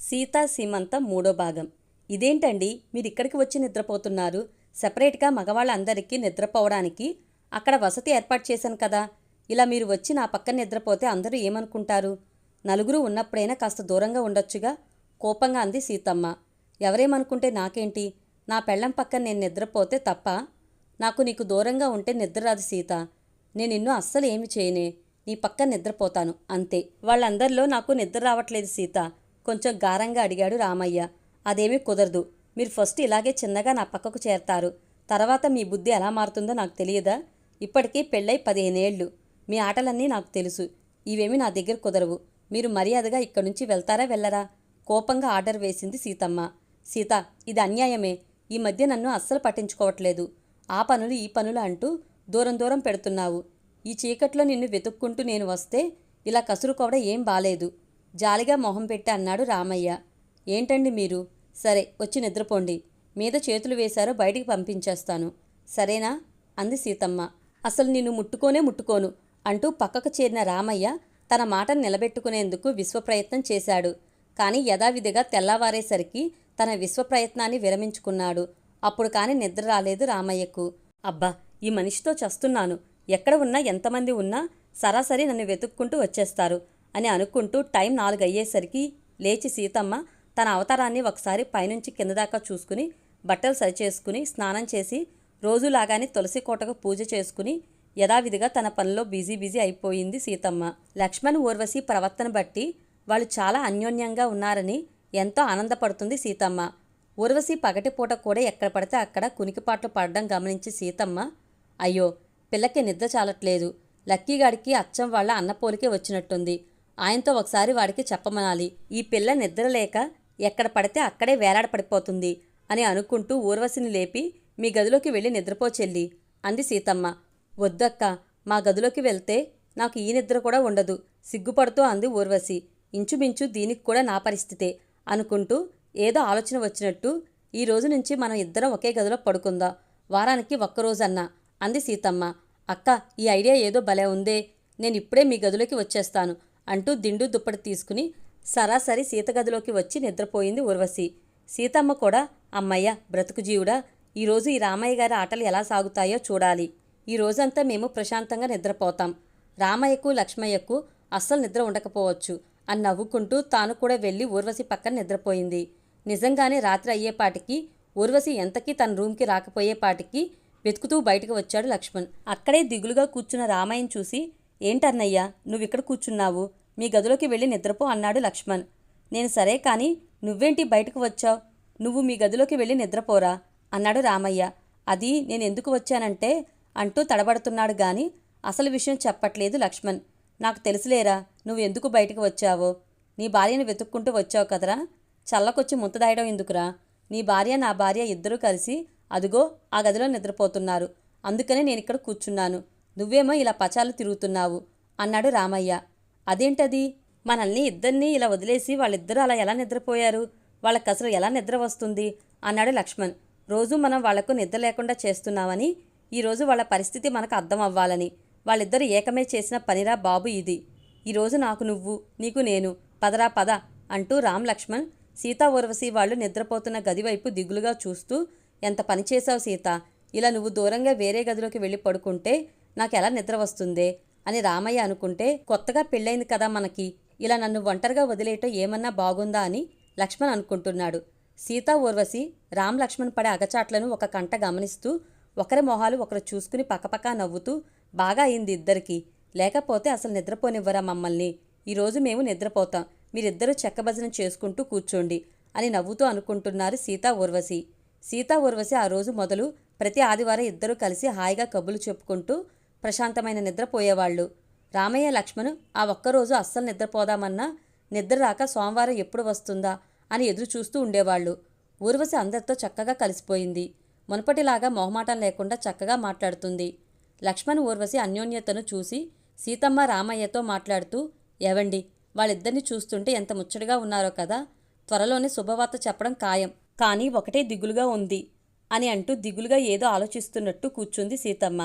సీతా సీమంత మూడో భాగం. ఇదేంటండి? మీరు ఇక్కడికి వచ్చి నిద్రపోతున్నారు. సెపరేట్గా మగవాళ్ళందరికీ నిద్రపోవడానికి అక్కడ వసతి ఏర్పాటు చేశాను కదా. ఇలా మీరు వచ్చి నా పక్కన నిద్రపోతే అందరూ ఏమనుకుంటారు? నలుగురు ఉన్నప్పుడైనా కాస్త దూరంగా ఉండొచ్చుగా? కోపంగా అంది సీతమ్మ. ఎవరేమనుకుంటే నాకేంటి? నా పెళ్ళం పక్కన నేను నిద్రపోతే తప్ప? నాకు నీకు దూరంగా ఉంటే నిద్ర రాదు సీత. నేను నిన్ను అస్సలు ఏమి చేయనే. నీ పక్కన నిద్రపోతాను. అంతే. వాళ్ళందరిలో నాకు నిద్ర రావట్లేదు సీత. కొంచెం గారంగా అడిగాడు రామయ్య. అదేమీ కుదరదు. మీరు ఫస్ట్ ఇలాగే చిన్నగా నా పక్కకు చేరతారు. తర్వాత మీ బుద్ధి ఎలా మారుతుందో నాకు తెలియదా? ఇప్పటికీ పెళ్ళై పదిహేనేళ్ళు. మీ ఆటలన్నీ నాకు తెలుసు. ఇవేమి నా దగ్గర కుదరవు. మీరు మర్యాదగా ఇక్కడి నుంచి వెళ్తారా వెళ్ళరా కోపంగా ఆర్డర్ వేసింది సీతమ్మ. సీత ఇది అన్యాయమే. ఈ మధ్య నన్ను అస్సలు పట్టించుకోవట్లేదు. ఆ పనులు ఈ పనులు అంటూ దూరం దూరం పెడుతున్నావు. ఈ చీకట్లో నిన్ను వెతుక్కుంటూ నేను వస్తే ఇలా కసురుకోవడం ఏం బాలేదు. జాలిగా మొహం పెట్టి అన్నాడు రామయ్య. ఏంటండి మీరు? సరే వచ్చి నిద్రపోండి. మీద చేతులు వేశారో బయటికి పంపించేస్తాను. సరేనా? అంది సీతమ్మ. అసలు నిన్ను ముట్టుకోనే ముట్టుకోను అంటూ పక్కకు చేరిన రామయ్య తన మాటను నిలబెట్టుకునేందుకు విశ్వప్రయత్నం చేశాడు. కానీ యథావిధిగా తెల్లవారేసరికి తన విశ్వప్రయత్నాన్ని విరమించుకున్నాడు. అప్పుడు కాని నిద్ర రాలేదు రామయ్యకు. అబ్బా ఈ మనిషితో చస్తున్నాను. ఎక్కడ ఉన్నా ఎంతమంది ఉన్నా సరాసరి నన్ను వెతుక్కుంటూ వచ్చేస్తారు. అని అనుకుంటూ టైం నాలుగు అయ్యేసరికి లేచి సీతమ్మ తన అవతారాన్ని ఒకసారి పైనుంచి కింద దాకా చూసుకుని బట్టలు సరిచేసుకుని స్నానం చేసి రోజులాగానే తులసి కోటకు పూజ చేసుకుని యథావిధిగా తన పనిలో బిజీ బిజీ అయిపోయింది సీతమ్మ. లక్ష్మణ్ ఊర్వశి ప్రవర్తన బట్టి వాళ్ళు చాలా అన్యోన్యంగా ఉన్నారని ఎంతో ఆనందపడుతుంది సీతమ్మ. ఊర్వశి పగటిపూట కూడా ఎక్కడ పడితే అక్కడ కునికిపాట్లు పడడం గమనించి సీతమ్మ అయ్యో పిల్లకి నిద్ర చాలట్లేదు. లక్కీగాడికి అచ్చం వాళ్ళ అన్నపోలికే వచ్చినట్టుంది. ఆయనతో ఒకసారి వాడికి చెప్పమనాలి. ఈ పిల్ల నిద్ర లేక ఎక్కడ పడితే అక్కడే వేలాడపడిపోతుంది అని అనుకుంటూ ఊర్వశిని లేపి మీ గదిలోకి వెళ్ళి నిద్రపో చెల్లి అంది సీతమ్మ. వద్దక్క మా గదిలోకి వెళ్తే నాకు ఈ నిద్ర కూడా ఉండదు సిగ్గుపడుతూ అంది ఊర్వశి. ఇంచుమించు దీనికి కూడా నా పరిస్థితే అనుకుంటూ ఏదో ఆలోచన వచ్చినట్టు ఈ రోజు నుంచి మనం ఇద్దరం ఒకే గదిలో పడుకుందాం వారానికి ఒక్కరోజన్నా అంది సీతమ్మ. అక్క ఈ ఐడియా ఏదో భలే ఉందే నేను ఇప్పుడే మీ గదిలోకి వచ్చేస్తాను. అంటూ దిండు దుప్పటి తీసుకుని సరాసరి సీత గదిలోకి వచ్చి నిద్రపోయింది ఉర్వశి సీతమ్మ కూడా అమ్మయ్య బ్రతుకు జీవుడా ఈరోజు ఈ రామయ్య గారి ఆటలు ఎలా సాగుతాయో చూడాలి. ఈ రోజంతా మేము ప్రశాంతంగా నిద్రపోతాం. రామయ్యకు లక్ష్మయ్యకు అస్సలు నిద్ర ఉండకపోవచ్చు అని నవ్వుకుంటూ తాను కూడా వెళ్ళి ఊర్వశి పక్కన నిద్రపోయింది. నిజంగానే రాత్రి అయ్యేపాటికి ఊర్వశి ఎంతకీ తన రూమ్కి రాకపోయేపాటికి వెతుకుతూ బయటకు వచ్చాడు లక్ష్మణ్. అక్కడే దిగులుగా కూర్చున్న రామయ్యను చూసి ఏంటన్నయ్యా నువ్విక్కడ కూర్చున్నావు? మీ గదిలోకి వెళ్ళి నిద్రపో అన్నాడు లక్ష్మణ్. నేను సరే కానీ నువ్వేంటి బయటకు వచ్చావు? నువ్వు మీ గదిలోకి వెళ్ళి నిద్రపోరా? అన్నాడు రామయ్య. అది నేను ఎందుకు వచ్చానంటే అంటూ తడబడుతున్నాడు గాని అసలు విషయం చెప్పట్లేదు లక్ష్మణ్. నాకు తెలుసులేరా నువ్వు ఎందుకు బయటకు వచ్చావో? నీ భార్యను వెతుక్కుంటూ వచ్చావు కదరా? చల్లకొచ్చి ముంతదాయడం ఎందుకురా? నీ భార్య నా భార్య ఇద్దరూ కలిసి అదుగో ఆ గదిలో నిద్రపోతున్నారు. అందుకనే నేను ఇక్కడ కూర్చున్నాను. నువ్వేమో ఇలా పచాలు తిరుగుతున్నావు అన్నాడు రామయ్య. అదేంటది? మనల్ని ఇద్దరినీ ఇలా వదిలేసి వాళ్ళిద్దరూ అలా ఎలా నిద్రపోయారు? వాళ్ళకి అసలు ఎలా నిద్ర వస్తుంది? అన్నాడు లక్ష్మణ్. రోజు మనం వాళ్ళకు నిద్ర లేకుండా చేస్తున్నామని ఈరోజు వాళ్ళ పరిస్థితి మనకు అర్థం అవ్వాలని. వాళ్ళిద్దరూ ఏకమే చేసిన పనిరా బాబు ఇది. ఈరోజు నాకు నువ్వు నీకు నేను. పదరా పద అంటూ రామ్ లక్ష్మణ్ సీతా ఊర్వశి వాళ్ళు నిద్రపోతున్న గదివైపు దిగులుగా చూస్తూ ఎంత పని చేశావు సీత? ఇలా నువ్వు దూరంగా వేరే గదిలోకి వెళ్ళి పడుకుంటే నాకు ఎలా నిద్ర వస్తుందే అని రామయ్య అనుకుంటే కొత్తగా పెళ్ళైంది కదా మనకి ఇలా నన్ను ఒంటరిగా వదిలేయటం ఏమన్నా బాగుందా అని లక్ష్మణ్ అనుకుంటున్నాడు. సీతా ఊర్వశి రామ్ లక్ష్మణ్ పడే అగచాట్లను ఒక కంట గమనిస్తూ ఒకరి మొహాలు ఒకరు చూసుకుని పక్కపక్క నవ్వుతూ బాగా అయింది ఇద్దరికి లేకపోతే అసలు నిద్రపోనివ్వరా మమ్మల్ని ఈరోజు మేము నిద్రపోతాం మీరిద్దరూ చెక్కభజన చేసుకుంటూ కూర్చోండి అని నవ్వుతూ అనుకుంటున్నారు సీతా ఊర్వశి. సీతా ఊర్వశి ఆ రోజు మొదలు ప్రతి ఆదివారం ఇద్దరూ కలిసి హాయిగా కబులు చెప్పుకుంటూ ప్రశాంతమైన నిద్రపోయేవాళ్ళు రామయ్య లక్ష్మణ్ ఆ ఒక్కరోజు అస్సలు నిద్రపోదామన్నా నిద్ర రాక సోమవారం ఎప్పుడు వస్తుందా? అని ఎదురు చూస్తూ ఉండేవాళ్ళు. ఊర్వశి అందరితో చక్కగా కలిసిపోయింది. మునపటిలాగా మొహమాటం లేకుండా చక్కగా మాట్లాడుతుంది. లక్ష్మణ్ ఊర్వశి అన్యోన్యతను చూసి సీతమ్మ రామయ్యతో మాట్లాడుతూ ఎవండి వాళ్ళిద్దరిని చూస్తుంటే ఎంత ముచ్చటగా ఉన్నారో కదా? త్వరలోనే శుభవార్త చెప్పడం ఖాయం. కానీ ఒకటే దిగులుగా ఉంది అని అంటూ దిగులుగా ఏదో ఆలోచిస్తున్నట్టు కూర్చుంది సీతమ్మ.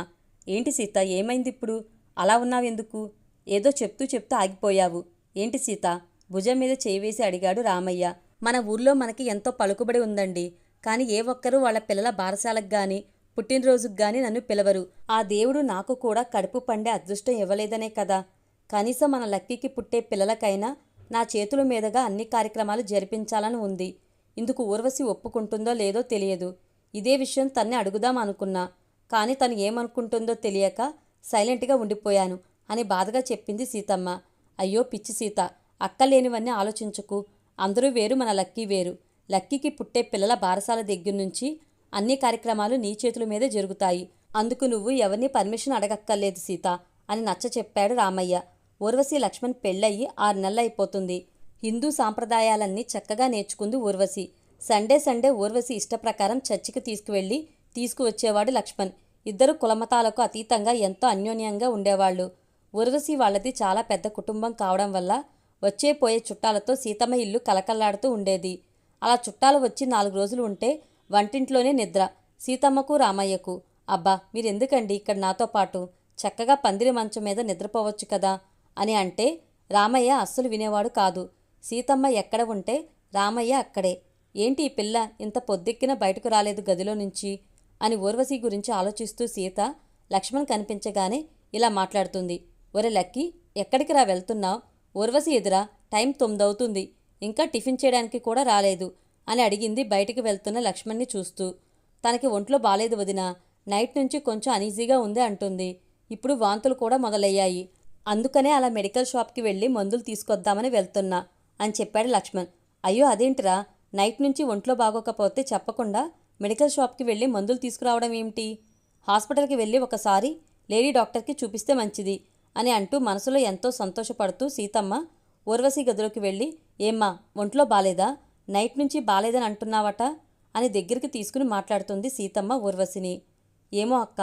ఏంటి సీత ఏమైంది ఇప్పుడు? అలా ఉన్నావెందుకు? ఏదో చెప్తూ చెప్తూ ఆగిపోయావు. ఏంటి సీత? భుజం మీద చేయివేసి అడిగాడు రామయ్య. మన ఊర్లో మనకి ఎంతో పలుకుబడి ఉందండి. కానీ ఏ ఒక్కరూ వాళ్ళ పిల్లల బారసాలకు గాని పుట్టినరోజుకు గాని నన్ను పిలవరు. ఆ దేవుడు నాకు కూడా కడుపు పండే అదృష్టం ఇవ్వలేదనే కదా. కనీసం మన లక్కీకి పుట్టే పిల్లలకైనా నా చేతుల మీదుగా అన్ని కార్యక్రమాలు జరిపించాలని ఉంది. ఇందుకు ఊర్వశి ఒప్పుకుంటుందో లేదో తెలియదు. ఇదే విషయం తన్నే అడుగుదాం అనుకున్నా. కానీ తను ఏమనుకుంటుందో తెలియక సైలెంట్గా ఉండిపోయాను అని బాధగా చెప్పింది సీతమ్మ. అయ్యో పిచ్చి సీత అక్కలేనివన్నీ ఆలోచించకు. అందరూ వేరు మన లక్కీ వేరు. లక్కీకి పుట్టే పిల్లల బారసాల దగ్గర నుంచి అన్ని కార్యక్రమాలు నీ చేతుల మీదే జరుగుతాయి. అందుకు నువ్వు ఎవరిని పర్మిషన్ అడగక్కర్లేదు సీత అని నచ్చ చెప్పాడు రామయ్య. ఊర్వశి లక్ష్మణ్ పెళ్ళయి ఆరు నెలలైపోతుంది హిందూ సాంప్రదాయాలన్నీ చక్కగా నేర్చుకుంది ఊర్వశి. సండే సండే ఊర్వశి ఇష్టప్రకారం చర్చికి తీసుకువెళ్ళి తీసుకువచ్చేవాడు లక్ష్మణ్. ఇద్దరు కులమతాలకు అతీతంగా ఎంతో అన్యోన్యంగా ఉండేవాళ్ళు. ఉర్వశి వాళ్ళది చాలా పెద్ద కుటుంబం కావడం వల్ల వచ్చే పోయే చుట్టాలతో సీతమ్మ ఇల్లు కలకల్లాడుతూ ఉండేది. అలా చుట్టాలు వచ్చి నాలుగు రోజులు ఉంటే వంటింట్లోనే నిద్ర. సీతమ్మకు రామయ్యకు అబ్బా మీరెందుకండి ఇక్కడ నాతో పాటు? చక్కగా పందిరి మంచం మీద నిద్రపోవచ్చు కదా? అని అంటే రామయ్య అస్సలు వినేవాడు కాదు. సీతమ్మ ఎక్కడ ఉంటే రామయ్య అక్కడే. ఏంటి ఈ పిల్ల ఇంత పొద్దెక్కిన బయటకు రాలేదు గదిలో నుంచి? అని ఊర్వశి గురించి ఆలోచిస్తూ సీత లక్ష్మణ్ కనిపించగానే ఇలా మాట్లాడుతుంది. ఒరే లక్కీ ఎక్కడికి రా వెళ్తున్నావు? ఊర్వశి ఎదురా టైం తొమ్మిదవుతుంది. ఇంకా టిఫిన్ చేయడానికి కూడా రాలేదు అని అడిగింది బయటికి వెళ్తున్న లక్ష్మణ్ని చూస్తూ. తనకి ఒంట్లో బాలేదు వదిన నైట్ నుంచి కొంచెం అనీజీగా ఉంది అంటుంది. ఇప్పుడు వాంతులు కూడా మొదలయ్యాయి. అందుకనే అలా మెడికల్ షాప్కి వెళ్ళి మందులు తీసుకొద్దామని వెళ్తున్నా అని చెప్పాడు లక్ష్మణ్. అయ్యో అదేంటిరా? నైట్ నుంచి ఒంట్లో బాగోకపోతే చెప్పకుండా మెడికల్ షాప్కి వెళ్ళి మందులు తీసుకురావడం ఏమిటి? హాస్పిటల్కి వెళ్ళి ఒకసారి లేడీ డాక్టర్కి చూపిస్తే మంచిది అని అంటూ మనసులో ఎంతో సంతోషపడుతూ సీతమ్మ ఊర్వశి గదిలోకి వెళ్ళి ఏమ్మా ఒంట్లో బాలేదా? నైట్ నుంచి బాలేదని అంటున్నావట? అని దగ్గరికి తీసుకుని మాట్లాడుతుంది సీతమ్మ ఊర్వశిని. ఏమో అక్క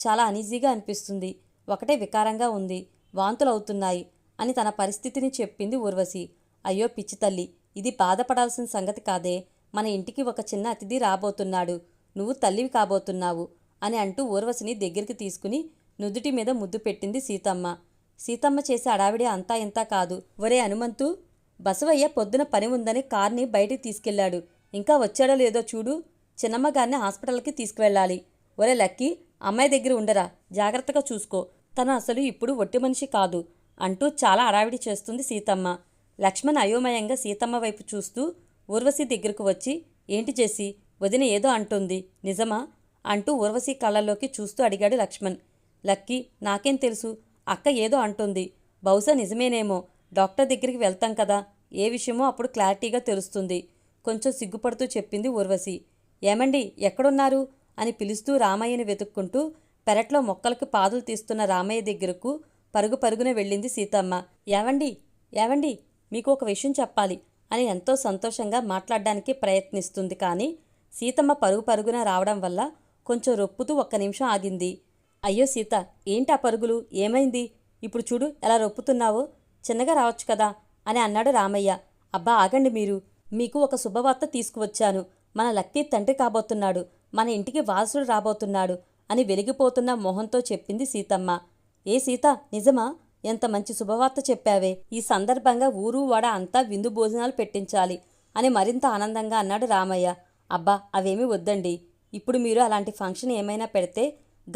చాలా అనీజీగా అనిపిస్తుంది. ఒకటే వికారంగా ఉంది. వాంతులు అవుతున్నాయి అని తన పరిస్థితిని చెప్పింది ఊర్వశి. అయ్యో పిచ్చి తల్లి ఇది బాధపడాల్సిన సంగతి కాదే. మన ఇంటికి ఒక చిన్న అతిథి రాబోతున్నాడు. నువ్వు తల్లివి కాబోతున్నావు అని అంటూ ఊర్వశిని దగ్గరికి తీసుకుని నుదుటి మీద ముద్దు పెట్టింది సీతమ్మ. సీతమ్మ చేసే అడావిడి అంతా ఇంతా కాదు. ఒరే హనుమంతు! బసవయ్య పొద్దున పని ఉందని కార్ని బయటికి తీసుకెళ్ళాడు ఇంకా వచ్చాడో లేదో చూడు. చిన్నమ్మ గారిని హాస్పిటల్కి తీసుకువెళ్ళాలి. ఒరే లక్కీ అమ్మాయి దగ్గర ఉండరా. జాగ్రత్తగా చూసుకో. తను అసలు ఇప్పుడు ఒట్టి మనిషి కాదు అంటూ చాలా అడావిడి చేస్తుంది సీతమ్మ. లక్ష్మణ్ అయోమయంగా సీతమ్మ వైపు చూస్తూ ఊర్వశి దగ్గరకు వచ్చి ఏంటి చేసి వదిన ఏదో అంటుంది నిజమా? అంటూ ఊర్వశి కళ్ళల్లోకి చూస్తూ అడిగాడు లక్ష్మణ్. లక్కీ నాకేం తెలుసు అక్క ఏదో అంటుంది బహుశా నిజమేనేమో డాక్టర్ దగ్గరికి వెళ్తాం కదా ఏ విషయమో అప్పుడు క్లారిటీగా తెలుస్తుంది కొంచెం సిగ్గుపడుతూ చెప్పింది ఊర్వశి. ఏమండి ఎక్కడున్నారు? అని పిలుస్తూ రామయ్యని వెతుక్కుంటూ పెరట్లో మొక్కలకు పాదులు తీస్తున్న రామయ్య దగ్గరకు పరుగు పరుగున వెళ్ళింది సీతమ్మ. ఏవండి ఏవండి మీకు ఒక విషయం చెప్పాలి. అని ఎంతో సంతోషంగా మాట్లాడడానికి ప్రయత్నిస్తుంది. కానీ సీతమ్మ పరుగు పరుగున రావడం వల్ల కొంచెం రొప్పుతూ ఒక్క నిమిషం ఆగింది. అయ్యో సీత ఏంటి ఆ పరుగులు? ఏమైంది? ఇప్పుడు చూడు ఎలా రొప్పుతున్నావో? చిన్నగా రావచ్చు కదా? అని అన్నాడు రామయ్య. అబ్బా ఆగండి మీరు. మీకు ఒక శుభవార్త తీసుకువచ్చాను. మన లక్కీ తండ్రి కాబోతున్నాడు. మన ఇంటికి వారసుడు రాబోతున్నాడు అని వెలిగిపోతున్న మొహంతో చెప్పింది సీతమ్మ. ఏ సీత నిజమా? ఎంత మంచి శుభవార్త చెప్పావే. ఈ సందర్భంగా ఊరు వాడ అంతా విందు భోజనాలు పెట్టించాలి అని మరింత ఆనందంగా అన్నాడు రామయ్య. అబ్బా అవేమీ వద్దండి. ఇప్పుడు మీరు అలాంటి ఫంక్షన్ ఏమైనా పెడితే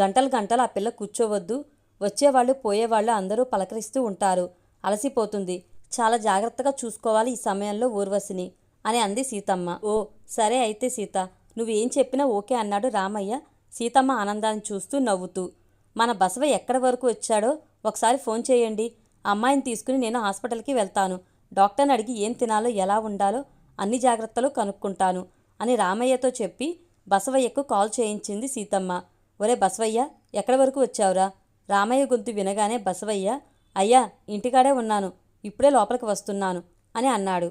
గంటలు గంటలు ఆ పిల్ల కూర్చోవద్దు. వచ్చేవాళ్ళు పోయేవాళ్ళు అందరూ పలకరిస్తూ ఉంటారు. అలసిపోతుంది. చాలా జాగ్రత్తగా చూసుకోవాలి ఈ సమయంలో ఊర్వశిని అని అంది సీతమ్మ. ఓ సరే అయితే సీత నువ్వేం చెప్పినా ఓకే అన్నాడు రామయ్య. సీతమ్మ ఆనందాన్ని చూస్తూ నవ్వుతూ మన బసవ ఎక్కడి వరకు వచ్చాడో ఒకసారి ఫోన్ చేయండి. అమ్మాయిని తీసుకుని నేను హాస్పిటల్కి వెళ్తాను. డాక్టర్ని అడిగి ఏం తినాలో ఎలా ఉండాలో అన్ని జాగ్రత్తలు కనుక్కుంటాను అని రామయ్యతో చెప్పి బసవయ్యకు కాల్ చేయించింది సీతమ్మ. ఒరే బసవయ్య ఎక్కడి వరకు వచ్చావురా? రామయ్య గొంతు వినగానే బసవయ్య అయ్యా ఇంటికాడే ఉన్నాను. ఇప్పుడే లోపలికి వస్తున్నాను అని అన్నాడు.